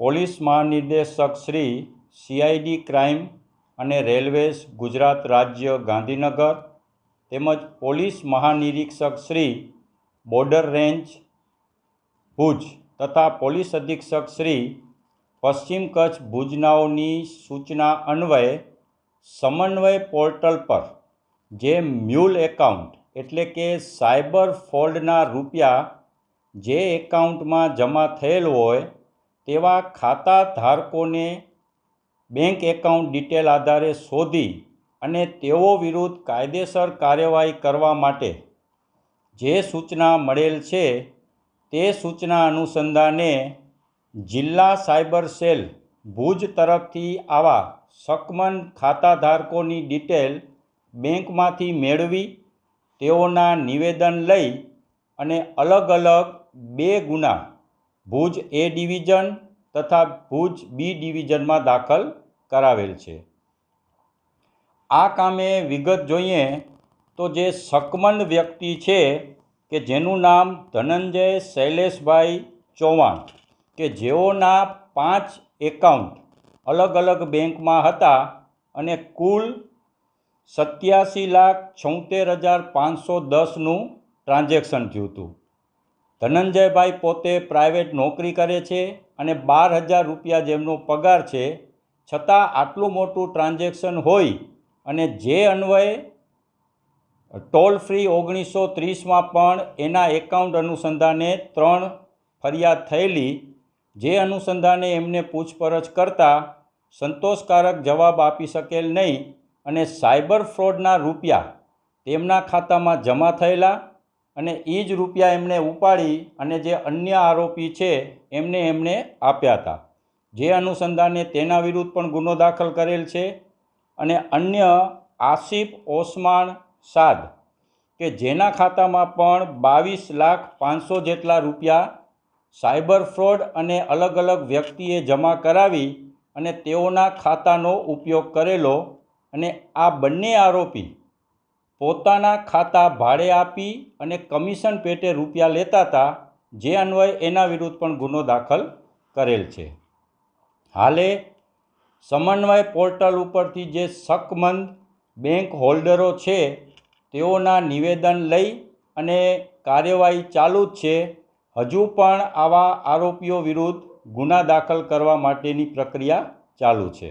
Police મહાનિર્દેશક Shri CID crime અને railways Gujarat રાજ્ય ગાંધીનગર તેમજ પોલીસ મહાનિરીક્ષક શ્રી બોર્ડર રેન્જ ભુજ તથા પોલીસ અધિક્ષક શ્રી પશ્ચિમ કચ્છ ભુજનાઓની સૂચના અન્વયે સમન્વય પોર્ટલ પર જે મ્યુલ એકાઉન્ટ એટલે કે સાયબર ફોલ્ડના રૂપિયા જે એકાઉન્ટમાં જમા થયેલ હોય તેવા ખાતા ધારકોને બેંક એકાઉન્ટ ડિટેલ આધારે શોધી અને તેઓ વિરુદ્ધ કાયદેસર કાર્યવાહી કરવા માટે જે સૂચના મળેલ છે તે સૂચના અનુસંધાને જિલ્લા સાયબર સેલ ભુજ તરફથી આવા સકમન ખાતાધારકોની ડિટેલ બેંકમાંથી મેળવી, તેઓના નિવેદન લઈ અને અલગ અલગ બે ગુના ભુજ એ ડિવિઝન તથા ભુજ બી ડિવિઝનમાં દાખલ કરાવેલ છે. આ કામે વિગત જોઈએ તો જે શકમંદ વ્યક્તિ છે કે જેનું નામ ધનંજય શૈલેષભાઈ ચૌહાણ, કે જેઓના પાંચ એકાઉન્ટ અલગ અલગ બેંકમાં હતા અને કુલ સત્યાસી લાખ છોતેર હજાર પાંચસો દસનું ટ્રાન્ઝેક્શન થયું હતું. ધનંજયભાઈ પોતે પ્રાઇવેટ નોકરી કરે છે અને બાર હજાર રૂપિયા જેમનો પગાર છે, છતાં આટલું મોટું ટ્રાન્ઝેક્શન હોય અને જે અન્વયે ટોલ ફ્રી ઓગણીસો ત્રીસમાં પણ એના એકાઉન્ટ અનુસંધાને ત્રણ ફરિયાદ થયેલી, જે અનુસંધાને એમને પૂછપરછ કરતાં સંતોષકારક જવાબ આપી શકેલ નહીં અને સાયબર ફ્રોડના રૂપિયા તેમના ખાતામાં જમા થયેલા અને એ જ રૂપિયા એમણે ઉપાડી અને જે અન્ય આરોપી છે, એમને એમણે આપ્યા હતા. જે અનુસંધાને તેના વિરુદ્ધ પણ ગુનો દાખલ કરેલ છે અને અન્ય આસિફ ઓસમાન સાદ, કે જેના ખાતામાં પણ બાવીસ લાખ પાંચસો જેટલા રૂપિયા સાયબર ફ્રોડ અને અલગ અલગ વ્યક્તિએ જમા કરાવી અને તેઓના ખાતાનો ઉપયોગ કરેલો અને આ બંને આરોપી પોતાના ખાતા ભાડે આપી અને કમિશન પેટે રૂપિયા લેતા હતા, જે અન્વયે એના વિરુદ્ધ પણ ગુનો દાખલ કરેલ છે. હાલે, સમન્વય પોર્ટલ ઉપરથી જે શકમંદ બેંક હોલ્ડરો છે, તેઓના નિવેદન લઈ અને કાર્યવાહી ચાલુ જ છે. હજુ પણ આવા આરોપીઓ વિરુદ્ધ ગુના દાખલ કરવા માટેની પ્રક્રિયા ચાલુ છે.